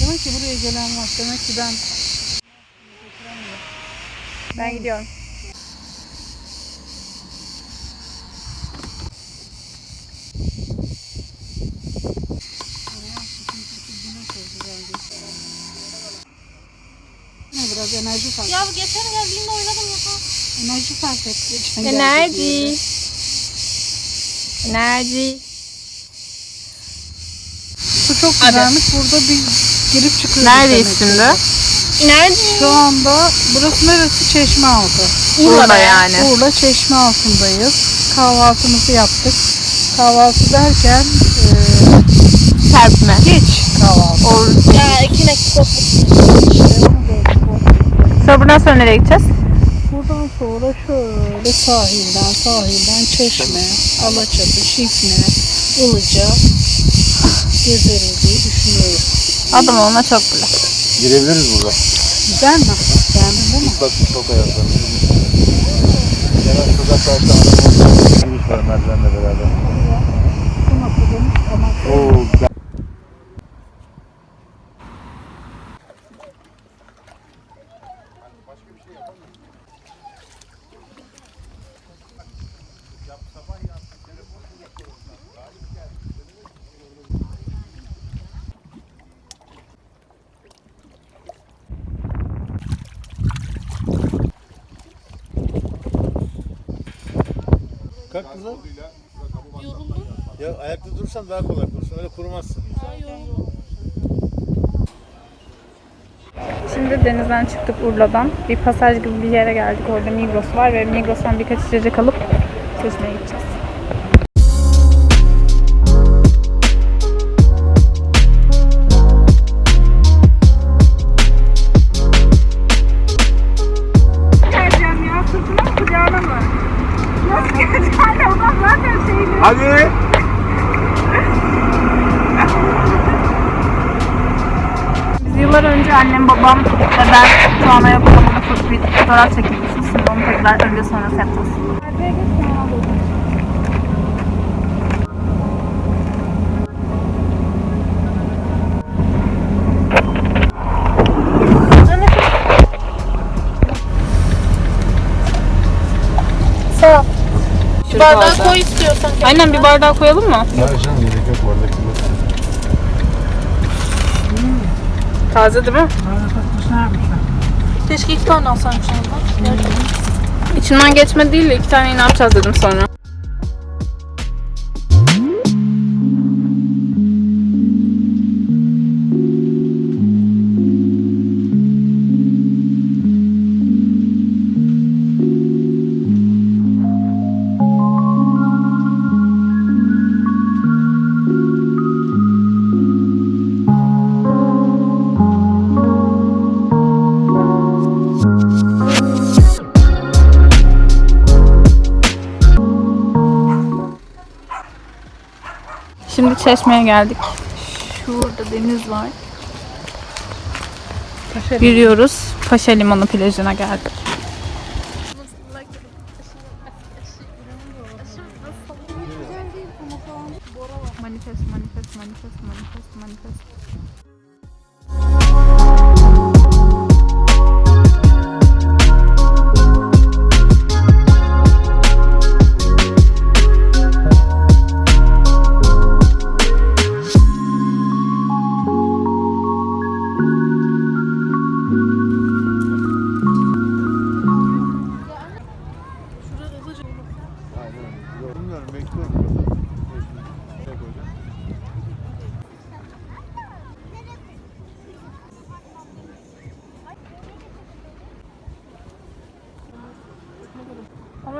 Demek ki buraya gelen var. Demek ki ben Ben gidiyorum. Biraz enerji fark Ya geçen geldiğimde oynadım ya. Enerji fark etti. Enerji. Enerji. Çok güzelmiş. Burada bir girip çıkıyoruz. Neredeyiz demek şimdi? ki. Şu anda burası neresi? Çeşme altı. Urla yani. Urla çeşme altındayız. Kahvaltımızı yaptık. Kahvaltı derken e, Serpme. geç kahvaltı. Or Ya iki dakika Sonra buradan sonra nereye gideceğiz? Buradan sonra şöyle sahilden, sahilden Çeşme, Alaçatı, Şifne, Ilıca gezeriz diye düşünüyorum. Adam olma çok bile. Girebiliriz burada. Güzel mi? Beğendin değil mi? Bak çok ayaklarım. Hemen sokak karşıda adamın giriş var merdivenle beraber. Bu Oo, Kalk kızım. yoruldum. Ya ayakta durursan daha kolay kursun. Öyle kurumazsın. Ya yoruldum. Şimdi denizden çıktık Urla'dan. Bir pasaj gibi bir yere geldik. Orada Migros var ve Migros'tan birkaç içecek alıp Çeşme'ye gideceğiz. Yıllar önce annem, babam ve ben Tuana'ya babamla çok bir fotoğraf çekilmişiz. Şimdi onu tekrar önce sonra yapacağız. Sağ ol. Bardağı koy istiyorsan. Aynen bir bardağı koyalım mı? Hayır canım gerek yok oradaki. Taze değil mi? Keşke iki tane alsaymış ondan. İçimden geçme değil de iki tane ne yapacağız dedim sonra. Çeşme'ye geldik. Şurada deniz var. Yürüyoruz. Paşa Limanı plajına geldik. Manifest, manifest, manifest, manifest, manifest.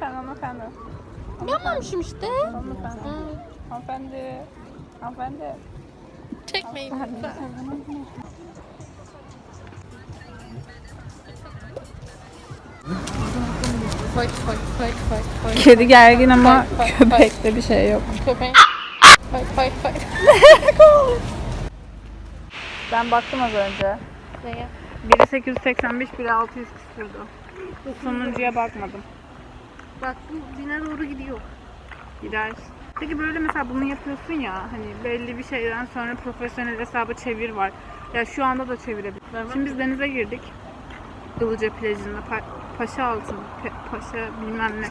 Hanımefendi, hanımefendi. Yapmamışım işte. Hanımefendi. Hanımefendi. Hanımefendi. Çekmeyin. Fight fight fight. Kedi gergin ama köpekte bir şey yok. Köpeğin. Fight fight fight. Ben baktım az önce. Neye? Biri 885, biri 600 küsürdü. Sonuncuya bakmadım. Bak bu dine doğru gidiyor. Gider. Peki böyle mesela bunu yapıyorsun ya hani belli bir şeyden sonra profesyonel hesabı çevir var. Ya şu anda da çevirebilir. Şimdi biz denize girdik. Ilıca plajında. Pa- Paşa altın. Pe- Paşa bilmem ne.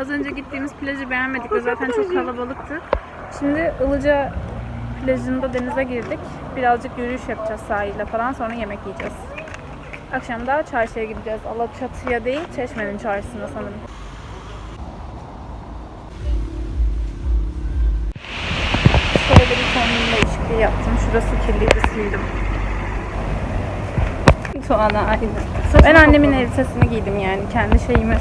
Az önce gittiğimiz plajı beğenmedik ve zaten çok kalabalıktı. Şimdi Ilıca plajında denize girdik. Birazcık yürüyüş yapacağız sahilde falan. Sonra yemek yiyeceğiz. Akşam da çarşıya gideceğiz. Alaçatı'ya değil, Çeşme'nin çarşısına sanırım. Değişikliği yaptım. Şurası kirliydi, sildim. Tuana aynı. Ben annemin elbisesini giydim yani. Kendi şeyimi,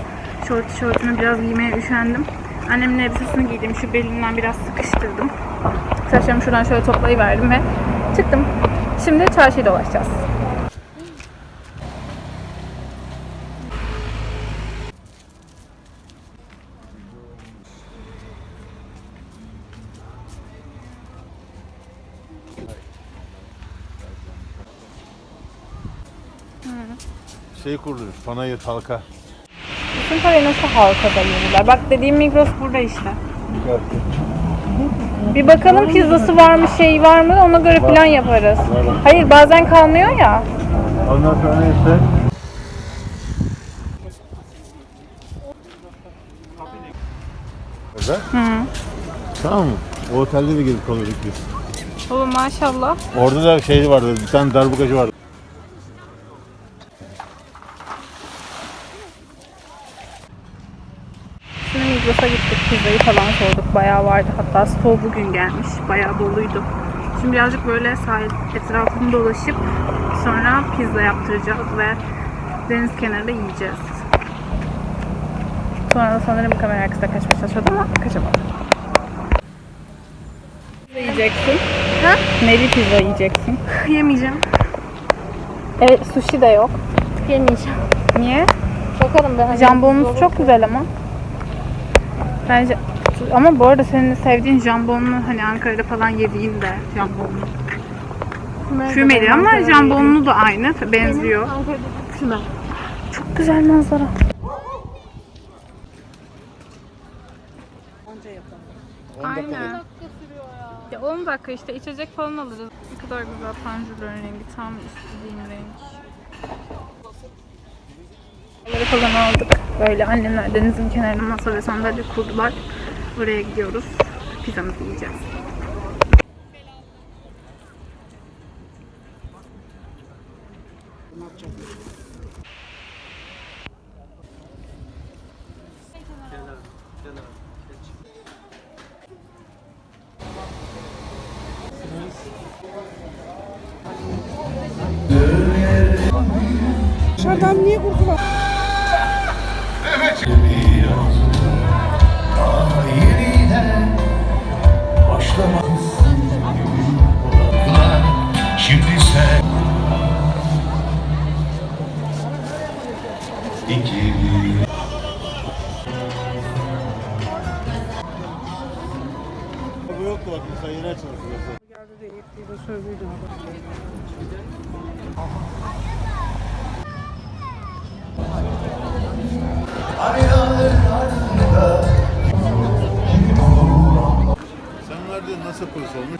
şort tişörtümü biraz giymeye üşendim. Annemin elbisesini giydim. Şu belinden biraz sıkıştırdım. Saçlarımı şuradan şöyle toplayıverdim ve çıktım. Şimdi çarşıyı dolaşacağız. Şey kuruluyor. Panayır halka. Bütün parayı nasıl halkada yürürler? Bak dediğim Migros burada işte. Bir bakalım pizzası var mı, şey var mı ona göre plan yaparız. Hayır bazen kalmıyor ya. Ondan sonra işte Öyle? Hı. Tamam mı? O otelde de gelip kalıyorduk biz. Baba maşallah. Orada da şey vardı, bir tane darbukacı vardı. Şimdi Migros'a gittik. Pizzayı falan sorduk. Bayağı vardı. Hatta stoğu bugün gelmiş. Bayağı doluydu. Şimdi birazcık böyle sahil etrafını dolaşıp sonra pizza yaptıracağız ve deniz kenarında yiyeceğiz. Sonra da sanırım kamera arkasında kaçmaya çalışıyordu ama kaçamadım. Pizza yiyeceksin. Ha? Neli pizza yiyeceksin. Yemeyeceğim. E, sushi de yok. Yemeyeceğim. Niye? Bakarım ben. Jambonumuz çok güzel ama. Bence ama bu arada senin sevdiğin jambonlu hani Ankara'da falan yediğin de jambonlu. Kümeli ama jambonlu da aynı benziyor. Ankara'da küme. Çok güzel manzara. Aynen. Ya 10 dakika işte içecek falan alırız. Ne kadar güzel panjurların rengi tam istediğim renk. Onları falan aldık. Böyle annemler denizin kenarına masa ve sandalye kurdular. Oraya gidiyoruz. Pizzamızı yiyeceğiz. Şimdi sen ikili Bu yoktu bak, mesela yeni açılmış burası. Sen diyor nasıl polis olmuş?